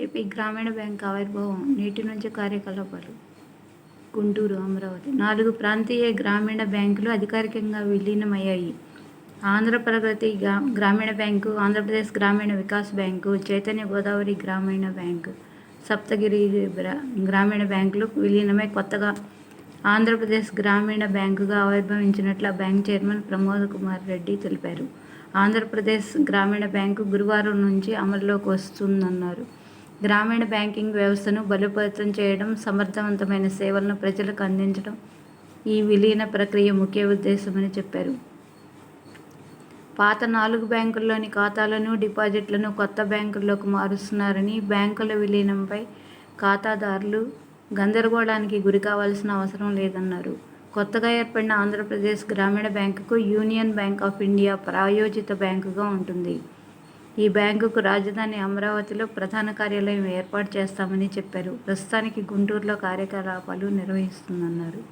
AP గ్రామీణ bank ఆవిర్భావం నేటి నుంచి కార్యకలాపాలు. గుంటూరు అమరావతి నాలుగు ప్రాంతీయ గ్రామీణ బ్యాంకులు అధికారికంగా విలీనమయ్యాయి. ఆంధ్రప్రగతి గ్రా గ్రామీణ బ్యాంకు ఆంధ్రప్రదేశ్ గ్రామీణ వికాస్ బ్యాంకు చైతన్య గోదావరి గ్రామీణ బ్యాంకు సప్తగిరి గ్రామీణ బ్యాంకులు విలీనమై కొత్తగా ఆంధ్రప్రదేశ్ గ్రామీణ బ్యాంకుగా ఆవిర్భవించినట్లు బ్యాంక్ చైర్మన్ ప్రమోద్ కుమార్ రెడ్డి తెలిపారు. ఆంధ్రప్రదేశ్ గ్రామీణ బ్యాంకు గురువారం నుంచి అమల్లోకి వస్తుందన్నారు. గ్రామీణ బ్యాంకింగ్ వ్యవస్థను బలోపేతం చేయడం సమర్థవంతమైన సేవలను ప్రజలకు అందించడం ఈ విలీన ప్రక్రియ ముఖ్య ఉద్దేశమని చెప్పారు. పాత నాలుగు బ్యాంకుల్లోని ఖాతాలను డిపాజిట్లను కొత్త బ్యాంకుల్లోకి మారుస్తున్నారని బ్యాంకుల విలీనంపై ఖాతాదారులు గందరగోళానికి గురి కావాల్సిన అవసరం లేదన్నారు. కొత్తగా ఏర్పడిన ఆంధ్రప్రదేశ్ గ్రామీణ బ్యాంకుకు యూనియన్ బ్యాంక్ ఆఫ్ ఇండియా ప్రాయోజిత బ్యాంకుగా ఉంటుంది. ఈ బ్యాంకుకు రాజధాని అమరావతిలో ప్రధాన కార్యాలయం ఏర్పాటు చేస్తామని చెప్పారు. ప్రస్తుతానికి గుంటూరులో కార్యకలాపాలు నిర్వహిస్తుందన్నారు.